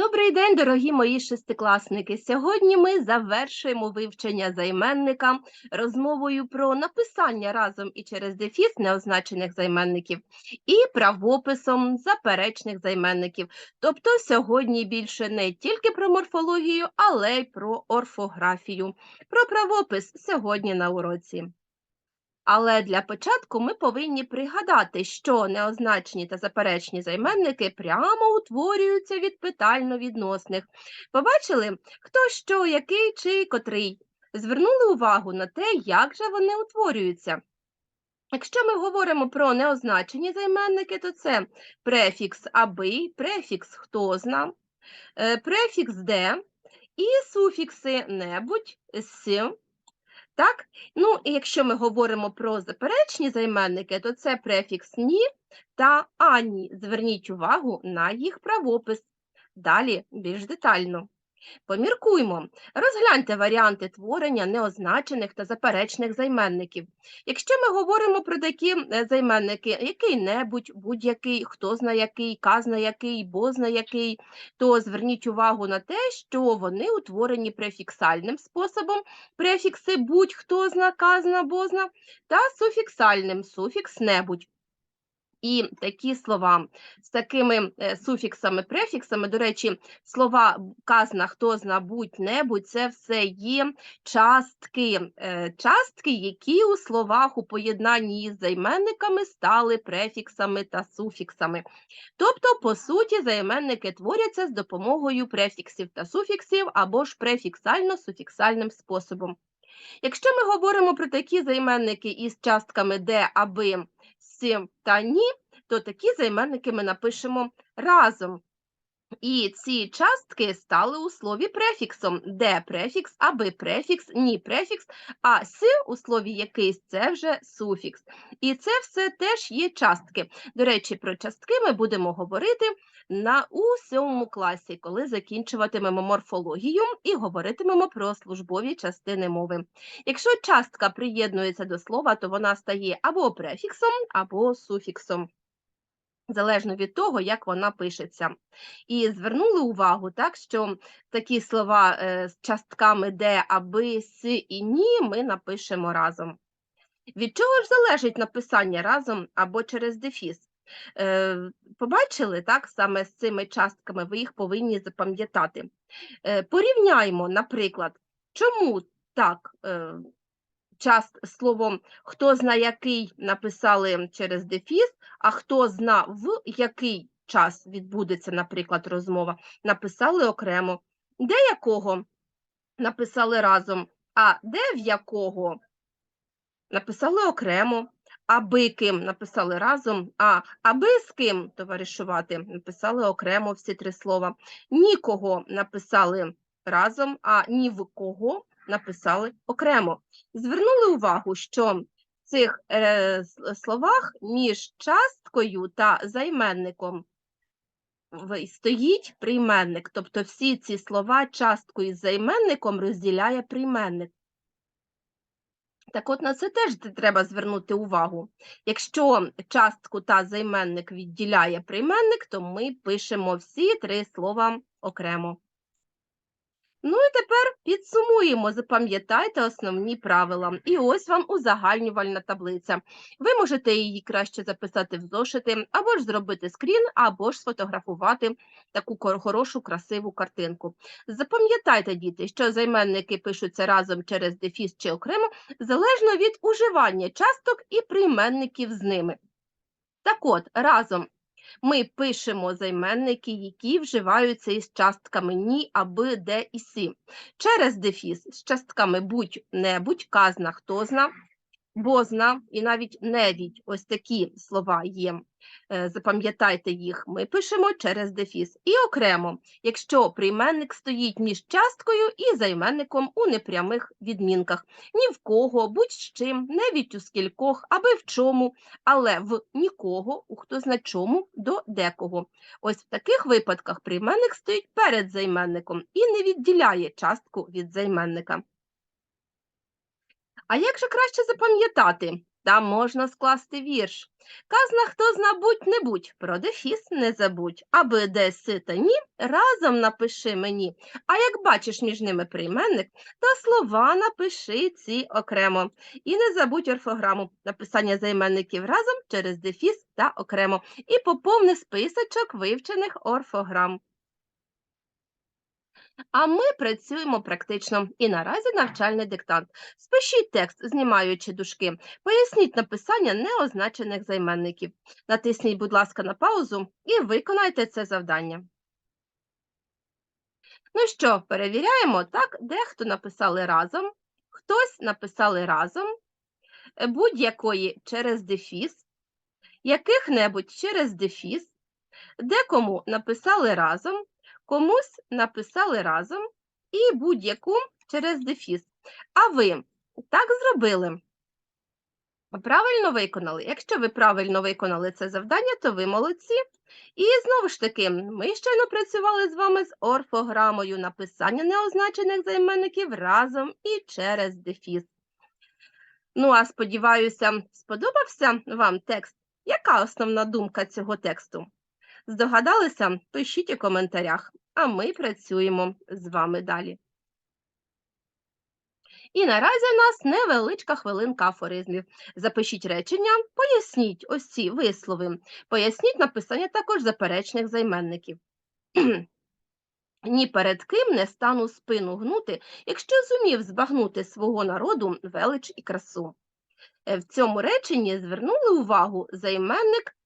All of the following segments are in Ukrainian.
Добрий день, дорогі мої шестикласники. Сьогодні ми завершуємо вивчення займенника розмовою про написання разом і через дефіс неозначених займенників і правописом заперечних займенників. Тобто сьогодні більше не тільки про морфологію, але й про орфографію. Про правопис сьогодні на уроці. Але для початку ми повинні пригадати, що неозначені та заперечні займенники прямо утворюються від питально-відносних. Побачили, хто що, який чи котрий. Звернули увагу на те, як же вони утворюються. Якщо ми говоримо про неозначені займенники, то це префікс аби, префікс хто зна, е, префікс де і суфікси небудь, с, так? Ну, і якщо ми говоримо про заперечні займенники, то це префікс ні та ані. Зверніть увагу на їх правопис. Далі більш детально. Поміркуймо. Розгляньте варіанти творення неозначених та заперечних займенників. Якщо ми говоримо про такі е, займенники, який-небудь, будь-який, хто зна який, казна який, бозна який, то зверніть увагу на те, що вони утворені префіксальним способом, префікси будь-хто зна, казна, бозна, та суфіксальним суфікс небудь. І такі слова з такими е, суфіксами, префіксами, до речі, слова казна, хто зна, будь-небудь, це все є частки, е, частки, які у словах у поєднанні із займенниками стали префіксами та суфіксами. Тобто, по суті, займенники творяться з допомогою префіксів та суфіксів або ж префіксально-суфіксальним способом. Якщо ми говоримо про такі займенники із частками де, аби, с та ні, то такі займенники ми напишемо разом. І ці частки стали у слові префіксом, де префікс, аби префікс, ні префікс, а с у слові якийсь це вже суфікс. І це все теж є частки. До речі, про частки ми будемо говорити на у сьомому класі, коли закінчуватимемо морфологію і говоритимемо про службові частини мови. Якщо частка приєднується до слова, то вона стає або префіксом, або суфіксом залежно від того, як вона пишеться. І звернули увагу, так, що такі слова е, з частками де, аби, с і ні ми напишемо разом. Від чого ж залежить написання разом або через дефіс? Е, Побачили, так, саме з цими частками, ви їх повинні запам'ятати. Е, Порівняймо, наприклад, чому так е, час словом хто зна який написали через дефіс, а хто зна в який час відбудеться, наприклад, розмова, написали окремо. Де якого написали разом, а де в якого написали окремо, аби ким написали разом, а аби з ким товаришувати написали окремо всі три слова. Нікого написали разом, а ні в кого написали окремо. Звернули увагу, що в цих е, словах між часткою та займенником стоїть прийменник, тобто всі ці слова часткою з займенником розділяє прийменник. Так от на це теж треба звернути увагу. Якщо частку та займенник відділяє прийменник, то ми пишемо всі три слова окремо. Ну і тепер підсумуємо, запам'ятайте основні правила. І ось вам узагальнювальна таблиця. Ви можете її краще записати в зошити, або ж зробити скрін, або ж сфотографувати таку хорошу, красиву картинку. Запам'ятайте, діти, що займенники пишуться разом через дефіс чи окремо, залежно від уживання часток і прийменників з ними. Так от, разом ми пишемо займенники, які вживаються із частками ні, аби, де і сі. Через дефіс з частками будь-небудь, казна, хто зна, бозна і навіть невідь. Ось такі слова є. Е, запам'ятайте їх, ми пишемо через дефіс. І окремо, якщо прийменник стоїть між часткою і займенником у непрямих відмінках. Ні в кого, будь-з чим, навіть у скількох, аби в чому, але в нікого, у хто зна чому, до декого. Ось в таких випадках прийменник стоїть перед займенником і не відділяє частку від займенника. А як же краще запам'ятати? Там можна скласти вірш. Казна, хто знабудь не будь, про дефіс не забудь, аби де си та ні, разом напиши мені. А як бачиш між ними прийменник, то слова напиши ці окремо. І не забудь орфограму, написання займенників разом через дефіс та окремо. І поповни списочок вивчених орфограм. А ми працюємо практично. І наразі навчальний диктант. Спишіть текст, знімаючи дужки. Поясніть написання неозначених займенників. Натисніть, будь ласка, на паузу і виконайте це завдання. Ну що, перевіряємо, так? Дехто написали разом, хтось написали разом, е, будь-якої через дефіс, яких-небудь через дефіс, декому написали разом, комусь написали разом і будь-яку через дефіс. А ви так зробили? Правильно виконали? Якщо ви правильно виконали це завдання, то ви молодці. І знову ж таки, ми щойно працювали з вами з орфограмою написання неозначених займенників разом і через дефіс. Ну, а сподіваюся, сподобався вам текст? Яка основна думка цього тексту? Здогадалися? Пишіть у коментарях, а ми працюємо з вами далі. І наразі у нас невеличка хвилинка афоризмів. Запишіть речення, поясніть ось ці вислови, поясніть написання також заперечних займенників. Ні перед ким не стану спину гнути, якщо зумів збагнути свого народу велич і красу. Е, В цьому реченні звернули увагу займенник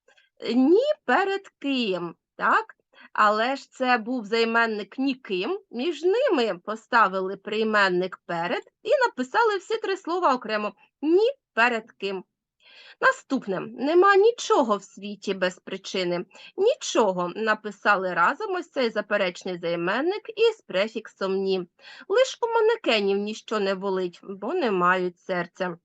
ні перед ким, так? Але ж це був займенник ніким, між ними поставили прийменник перед і написали всі три слова окремо ні перед ким. Наступне нема нічого в світі без причини. Нічого написали разом ось цей заперечний займенник із префіксом ні. Лиш у манекенів ніщо не болить, бо не мають серця.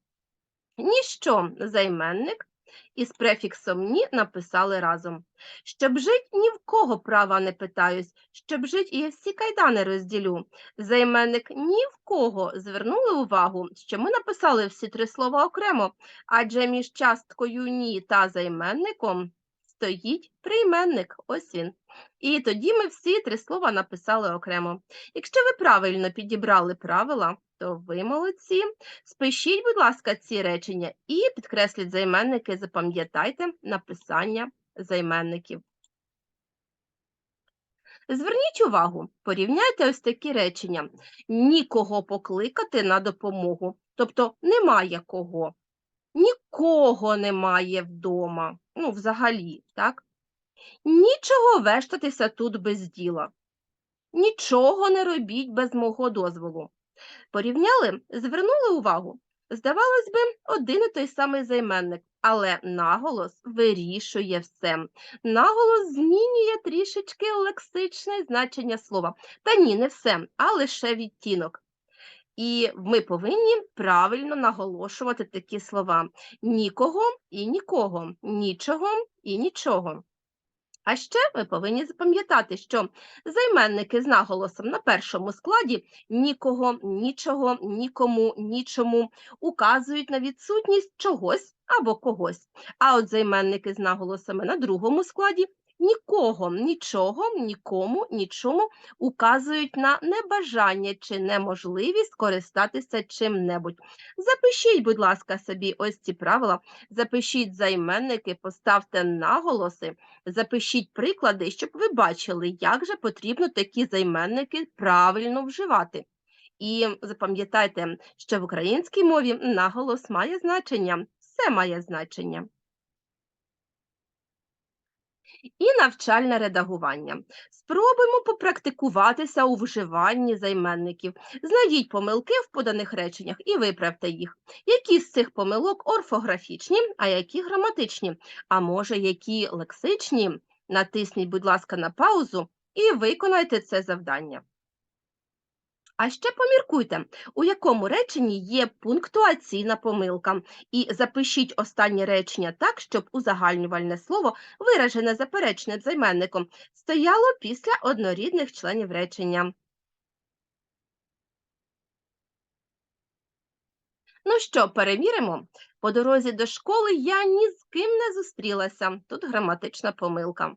Ніщо займенник із префіксом ні написали разом. Щоб жить, ні в кого права не питаюсь, щоб жить, я всі кайдани розділю. Займенник ні в кого звернули увагу, що ми написали всі три слова окремо, адже між часткою ні та займенником стоїть прийменник. Ось він. І тоді ми всі три слова написали окремо. Якщо ви правильно підібрали правила, то ви молодці. Спишіть, будь ласка, ці речення і підкресліть займенники, запам'ятайте написання займенників. Зверніть увагу, порівняйте ось такі речення. Нікого покликати на допомогу, тобто немає кого. Нікого немає вдома, ну, взагалі, так? Нічого вештатися тут без діла. Нічого не робіть без мого дозволу. Порівняли, звернули увагу. Здавалось би, один і той самий займенник, але наголос вирішує все. Наголос змінює трішечки лексичне значення слова. Та ні, не все, а лише відтінок. І ми повинні правильно наголошувати такі слова: нікого і нікого, нічого і нічого. А ще ми повинні запам'ятати, що займенники з наголосом на першому складі нікого, нічого, нікому, нічому указують на відсутність чогось або когось. А от займенники з наголосами на другому складі нікого, нічого, нікому, нічому указують на небажання чи неможливість користатися чим-небудь. Запишіть, будь ласка, собі ось ці правила, запишіть займенники, поставте наголоси, запишіть приклади, щоб ви бачили, як же потрібно такі займенники правильно вживати. І запам'ятайте, що в українській мові наголос має значення, все має значення. І навчальне редагування. Спробуємо попрактикуватися у вживанні займенників. Знайдіть помилки в поданих реченнях і виправте їх. Які з цих помилок орфографічні, а які граматичні, а може, які лексичні? Натисніть, будь ласка, на паузу і виконайте це завдання. А ще поміркуйте, у якому реченні є пунктуаційна помилка, і запишіть останнє речення так, щоб узагальнювальне слово, виражене заперечним займенником, стояло після однорідних членів речення. Ну що, перевіримо? По дорозі до школи я ні з ким не зустрілася. Тут граматична помилка.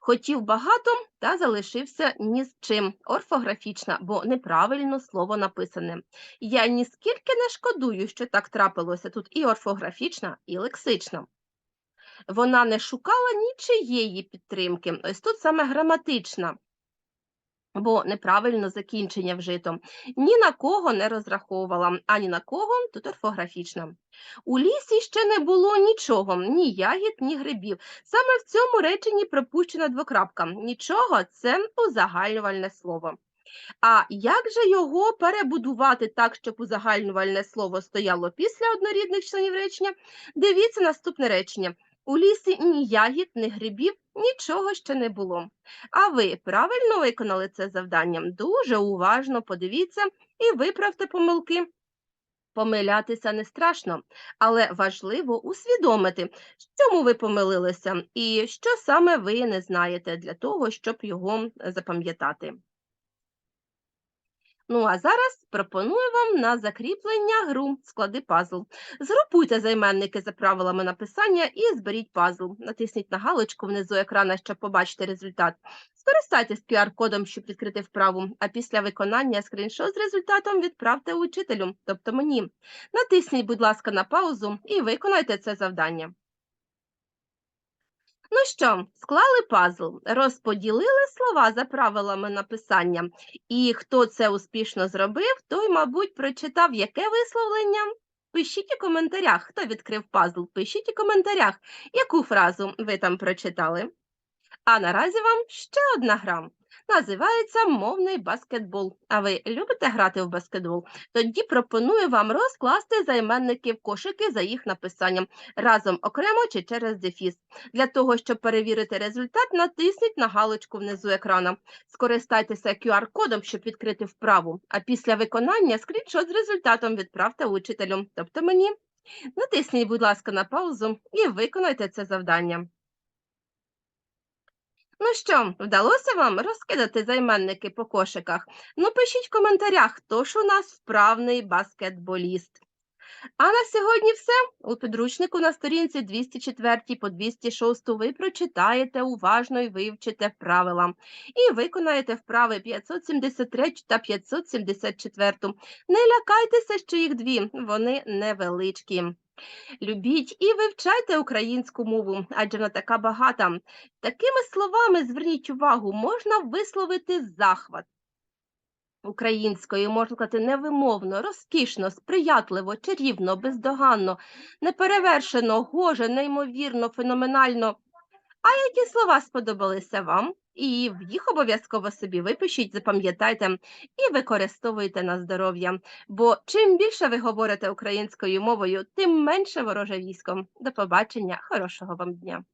Хотів багато та залишився ні з чим. Орфографічна, бо неправильно слово написане. Я ніскільки не шкодую, що так трапилося. Тут і орфографічна, і лексична. Вона не шукала нічиєї підтримки. Ось тут саме граматична, бо неправильно закінчення вжито. Ні на кого не розраховувала, ані на кого тут орфографічна. У лісі ще не було нічого, ні ягід, ні грибів. Саме в цьому реченні пропущена двокрапка. Нічого це узагальнювальне слово. А як же його перебудувати так, щоб узагальнювальне слово стояло після однорідних членів речення? Дивіться наступне речення. У лісі ні ягід, ні грибів, нічого ще не було. А ви правильно виконали це завдання? Дуже уважно подивіться і виправте помилки. Помилятися не страшно, але важливо усвідомити, в чому ви помилилися і що саме ви не знаєте для того, щоб його запам'ятати. Ну а зараз пропоную вам на закріплення гру склади пазл. Згрупуйте займенники за правилами написання і зберіть пазл. Натисніть на галочку внизу екрана, щоб побачити результат. Скористайтесь QR-кодом, щоб відкрити вправу, а після виконання скріншот з результатом відправте учителю, тобто мені. Натисніть, будь ласка, на паузу і виконайте це завдання. Ну що, склали пазл, розподілили слова за правилами написання. І хто це успішно зробив, той, мабуть, прочитав яке висловлення. Пишіть у коментарях, хто відкрив пазл. Пишіть у коментарях, яку фразу ви там прочитали. А наразі вам ще одна гра. Називається мовний баскетбол. А ви любите грати в баскетбол? Тоді пропоную вам розкласти займенники в кошики за їх написанням разом окремо чи через дефіс. Для того, щоб перевірити результат, натисніть на галочку внизу екрана. Скористайтеся QR-кодом, щоб відкрити вправу, а після виконання скріншот з результатом відправте учителю, тобто мені. Натисніть, будь ласка, на паузу і виконайте це завдання. Ну що, вдалося вам розкидати займенники по кошиках? Ну, пишіть в коментарях, хто ж у нас вправний баскетболіст. А на сьогодні все. У підручнику на сторінці 204 по 206 ви прочитаєте уважно і вивчите правила. І виконаєте вправи 573 та 574. Не лякайтеся, що їх дві, вони невеличкі. Любіть і вивчайте українську мову, адже вона така багата. Такими словами, зверніть увагу, можна висловити захват. Українською можна сказати невимовно, розкішно, сприятливо, чарівно, бездоганно, неперевершено, гоже, неймовірно, феноменально. А які слова сподобалися вам? І їх обов'язково собі випишіть, запам'ятайте і використовуйте на здоров'я. Бо чим більше ви говорите українською мовою, тим менше вороже військом. До побачення, хорошого вам дня!